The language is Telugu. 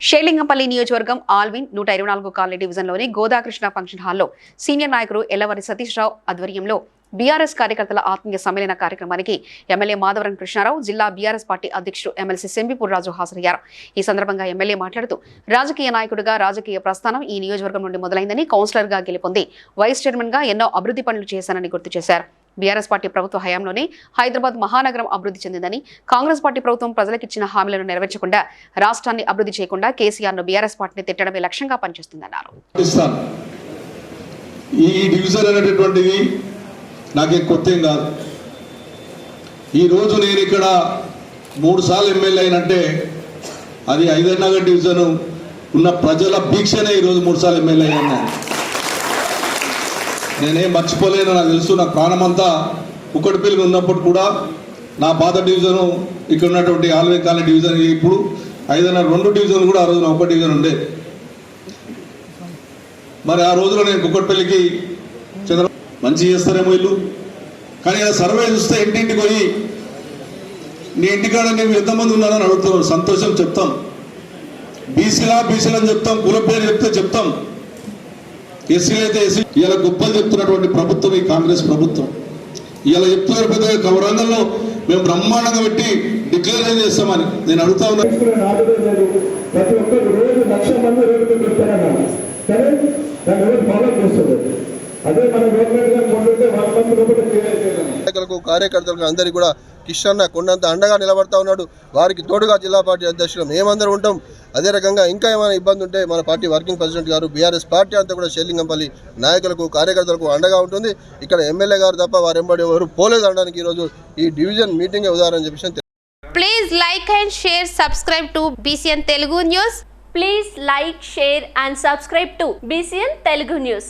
షేలింగంపల్లి నియోజకవర్గం ఆల్విన్ నూట ఇరవై నాలుగు కాలనీ డివిజన్లోని గోదాకృష్ణ ఫంక్షన్ హాల్లో సీనియర్ నాయకుడు ఎల్లవరి సతీష్ రావు ఆధ్వర్యంలో బీఆర్ఎస్ కార్యకర్తల ఆత్మీయ సమ్మేళన కార్యక్రమానికి ఎమ్మెల్యే మాధవరం కృష్ణారావు జిల్లా బీఆర్ఎస్ పార్టీ అధ్యక్షుడు ఎమ్మెల్సీ సెంబిపూర్ రాజు హాజరయ్యారు. ఈ సందర్భంగా ఎమ్మెల్యే మాట్లాడుతూ రాజకీయ నాయకుడిగా రాజకీయ ప్రస్థానం ఈ నియోజకవర్గం నుండి మొదలైందని కౌన్సిలర్గా గెలుపొంది వైస్ చైర్మన్గా ఎన్నో అభివృద్ధి పనులు చేశానని గుర్తు చేశారు. బీఆర్ఎస్ పార్టీ ప్రభుత్వ హయాంలోనే హైదరాబాద్ మహానగరం అభివృద్ధి చెందిందని కాంగ్రెస్ పార్టీ ప్రభుత్వం ప్రజలకిచ్చిన హామీలను నెరవేర్చకుండా రాష్ట్రాన్ని అభివృద్ధి చేయకుండా కేసీఆర్ను బీఆర్ఎస్ పార్టీని తిట్టడమే లక్ష్యంగా పనిచేస్తుందన్నారు. ఈ డివిజన్ అనేటటువంటిది నాకేం కొత్త ఏం కాదు ఈరోజు నేను ఇక్కడ మూడు సార్లు ఎమ్మెల్యే అయినంటే అది ఐదన్నగర్ డివిజన్ ఉన్న ప్రజల భీక్షనే ఈరోజు మూడు సార్లు ఎమ్మెల్యే అయినా నేనేం మర్చిపోలేను నాకు తెలుసు నా ప్రాణమంతా కుక్కడిపల్లి ఉన్నప్పుడు కూడా నా పాత డివిజను ఇక్కడ ఉన్నటువంటి ఆల్వే కాలనీ డివిజన్ ఇప్పుడు ఐదున్నర రెండు డివిజన్ కూడా ఆ రోజున ఒక డివిజన్ ఉండే. మరి ఆ రోజులో నేను కుక్కట్పల్లికి చంద్ర మంచి చేస్తారేమో వీళ్ళు కానీ సర్వే చూస్తే ఇంటింటికి పోయి నీ ఇంటికాడ నేను ఎంతమంది ఉన్నారని అడుగుతున్నారు. సంతోషం చెప్తాం. బీసీలా బీసీలని అని చెప్తాం. కుల పేరు చెప్తే చెప్తాం. ఎస్సీలు అయితే ఎస్సీ. ఇలా గొప్పలు చెప్తున్నటువంటి ప్రభుత్వం ఈ కాంగ్రెస్ ప్రభుత్వం. ఇలా చెప్తున్నారు పెద్ద వరంగల్లో మేము బ్రహ్మాండంగా పెట్టి డిక్లరేషన్ చేస్తామని నేను అడుగుతా ఉన్నా. ప్రతి ఒక్కరు రోజు లక్ష మంది రోడ్డు మీద వస్తారన్నారు. కానీ దాన్ని ఫాలో చేస్తుంది అదే మన గవర్నమెంట్ గారు కొంటుంటే వాళ్ళ మంది లోపల కార్యకర్తలకు అందరికీ కూడా కిషన్ కొండంత అండగా నిలబడతా ఉన్నాడు. వారికి తోడుగా జిల్లా పార్టీ అధ్యక్షులు మేమందరం ఉంటాం. అదే రకంగా ఇంకా ఏమైనా ఇబ్బంది ఉంటే మన పార్టీ వర్కింగ్ ప్రెసిడెంట్ గారు బీఆర్ఎస్ పార్టీ అంతా కూడా షెల్లింగంపల్లి నాయకులకు కార్యకర్తలకు అండగా ఉంటుంది. ఇక్కడ ఎమ్మెల్యే గారు తప్ప వారెంబడి ఎవరు పోలేదు అనడానికి ఈరోజు ఈ డివిజన్ మీటింగ్ ఉదాహరణ చెప్పేసి please like and share subscribe to BCN Telugu news please like share and subscribe to BCN Telugu news